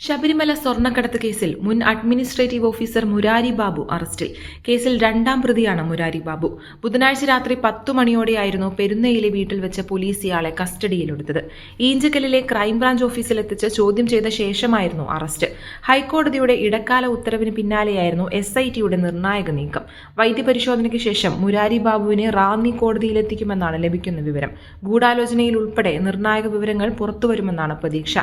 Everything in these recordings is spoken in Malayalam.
ശബരിമല സ്വർണക്കടത്ത് കേസിൽ മുൻ അഡ്മിനിസ്ട്രേറ്റീവ് ഓഫീസർ മുരാരി ബാബു അറസ്റ്റിൽ. കേസിൽ രണ്ടാം പ്രതിയാണ് മുരാരി ബാബു. ബുധനാഴ്ച രാത്രി പത്തു മണിയോടെയായിരുന്നു പെരുന്നയിലെ വീട്ടിൽ വെച്ച് പോലീസ് ഇയാളെ കസ്റ്റഡിയിലെടുത്തത്. ഈഞ്ചക്കലിലെ ക്രൈംബ്രാഞ്ച് ഓഫീസിലെത്തിച്ച് ചോദ്യം ചെയ്ത ശേഷമായിരുന്നു അറസ്റ്റ്. ഹൈക്കോടതിയുടെ ഇടക്കാല ഉത്തരവിന് പിന്നാലെയായിരുന്നു എസ് ഐ ടിയുടെ നിർണായക നീക്കം. വൈദ്യപരിശോധനയ്ക്ക് ശേഷം മുരാരി ബാബുവിനെ റാന്നി കോടതിയിലെത്തിക്കുമെന്നാണ് ലഭിക്കുന്ന വിവരം. ഗൂഢാലോചനയിൽ ഉൾപ്പെടെ നിർണായക വിവരങ്ങൾ പുറത്തുവരുമെന്നാണ് പ്രതീക്ഷ.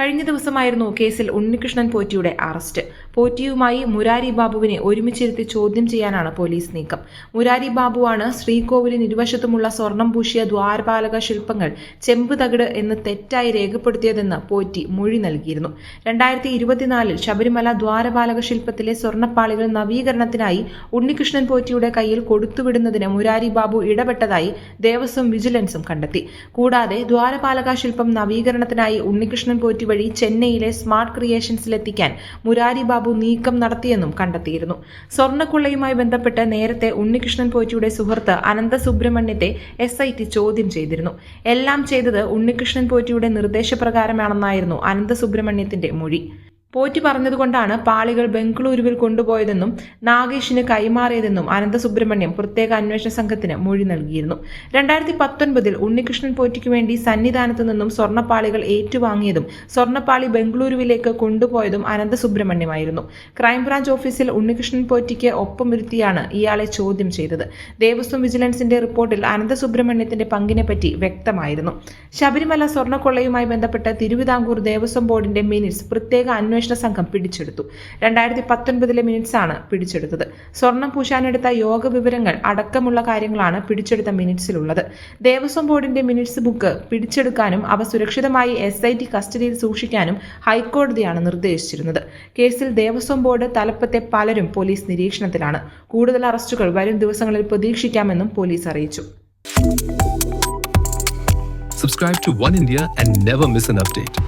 കഴിഞ്ഞ ദിവസമായിരുന്നു കേസിൽ ഉണ്ണികൃഷ്ണൻ പോറ്റിയുടെ അറസ്റ്റ്. പോറ്റിയുമായി മുരാരി ബാബുവിനെ ഒരുമിച്ചിരുത്തി ചോദ്യം ചെയ്യാനാണ് പോലീസ് നീക്കം. മുരാരി ബാബുവാണ് ശ്രീകോവിലിന് ഇരുവശത്തുമുള്ള സ്വർണം പൂശിയ ദ്വാരപാലക ശില്പങ്ങൾ ചെമ്പ് തകിട് എന്ന് തെറ്റായി രേഖപ്പെടുത്തിയതെന്ന് പോറ്റി മൊഴി നൽകിയിരുന്നു. രണ്ടായിരത്തി ഇരുപത്തിനാലിൽ ശബരിമല ദ്വാരപാലക ശില്പത്തിലെ സ്വർണപ്പാളികൾ നവീകരണത്തിനായി ഉണ്ണികൃഷ്ണൻ പോറ്റിയുടെ കയ്യിൽ കൊടുത്തുവിടുന്നതിന് മുരാരി ബാബു ഇടപെട്ടതായി ദേവസ്വം വിജിലൻസും കണ്ടെത്തി. കൂടാതെ ദ്വാരപാലക ശില്പം നവീകരണത്തിനായി ഉണ്ണികൃഷ്ണൻ പോറ്റി വഴി ചെന്നൈയിലെ സ്മാർട്ട് ക്രിയേഷൻസിലെത്തിക്കാൻ മുരാരി ബാബു നീക്കം നടത്തിയെന്നും കണ്ടെത്തിയിരുന്നു. സ്വർണക്കൊള്ളയുമായി ബന്ധപ്പെട്ട് നേരത്തെ ഉണ്ണികൃഷ്ണൻ പോറ്റിയുടെ സുഹൃത്ത് അനന്ത സുബ്രഹ്മണ്യത്തെ എസ് ഐ ടി ചോദ്യം ചെയ്തിരുന്നു. എല്ലാം ചെയ്തത് ഉണ്ണികൃഷ്ണൻ പോറ്റിയുടെ നിർദ്ദേശപ്രകാരമാണെന്നായിരുന്നു അനന്ത സുബ്രഹ്മണ്യത്തിന്റെ മൊഴി. പോറ്റി പറഞ്ഞതുകൊണ്ടാണ് പാളികൾ ബംഗളൂരുവിൽ കൊണ്ടുപോയതെന്നും നാഗേഷിന് കൈമാറിയതെന്നും അനന്തസുബ്രഹ്മണ്യം പ്രത്യേക അന്വേഷണ സംഘത്തിന് മൊഴി നൽകിയിരുന്നു. രണ്ടായിരത്തി പത്തൊൻപതിൽ ഉണ്ണികൃഷ്ണൻ പോറ്റിക്ക് വേണ്ടി സന്നിധാനത്തു നിന്നും സ്വർണപ്പാളികൾ ഏറ്റുവാങ്ങിയതും സ്വർണപ്പാളി ബംഗളൂരുവിലേക്ക് കൊണ്ടുപോയതും അനന്തസുബ്രഹ്മണ്യമായിരുന്നു. ക്രൈംബ്രാഞ്ച് ഓഫീസിൽ ഉണ്ണികൃഷ്ണൻ പോറ്റിക്ക് ഒപ്പമിരുത്തിയാണ് ഇയാളെ ചോദ്യം ചെയ്തത്. ദേവസ്വം വിജിലൻസിന്റെ റിപ്പോർട്ടിൽ അനന്തസുബ്രഹ്മണ്യത്തിന്റെ പങ്കിനെപ്പറ്റി വ്യക്തമായിരുന്നു. ശബരിമല സ്വർണക്കൊള്ളയുമായി ബന്ധപ്പെട്ട് തിരുവിതാംകൂർ ദേവസ്വം ബോർഡിന്റെ മിനിറ്റ്സ് പ്രത്യേക അന്വേഷണ സംഘം പിടിച്ചെടുത്തു. രണ്ടായിരത്തി പത്തൊൻപതിലെ ആണ് പിടിച്ചെടുത്തത്. സ്വർണം പൂശാനെടുത്ത യോഗ വിവരങ്ങൾ അടക്കമുള്ള കാര്യങ്ങളാണ് പിടിച്ചെടുത്ത മിനിറ്റ്സിലുള്ളത്. ദേവസ്വം ബോർഡിന്റെ മിനിറ്റ്സ് ബുക്ക് പിടിച്ചെടുക്കാനും അവ സുരക്ഷിതമായി എസ് ഐ ടി കസ്റ്റഡിയിൽ സൂക്ഷിക്കാനും ഹൈക്കോടതിയാണ് നിർദ്ദേശിച്ചിരുന്നത്. കേസിൽ ദേവസ്വം ബോർഡ് തലപ്പത്തെ പലരും പോലീസ് നിരീക്ഷണത്തിലാണ്. കൂടുതൽ അറസ്റ്റുകൾ വരും ദിവസങ്ങളിൽ പ്രതീക്ഷിക്കാമെന്നും പോലീസ് അറിയിച്ചു. Subscribe to One India and never miss an update.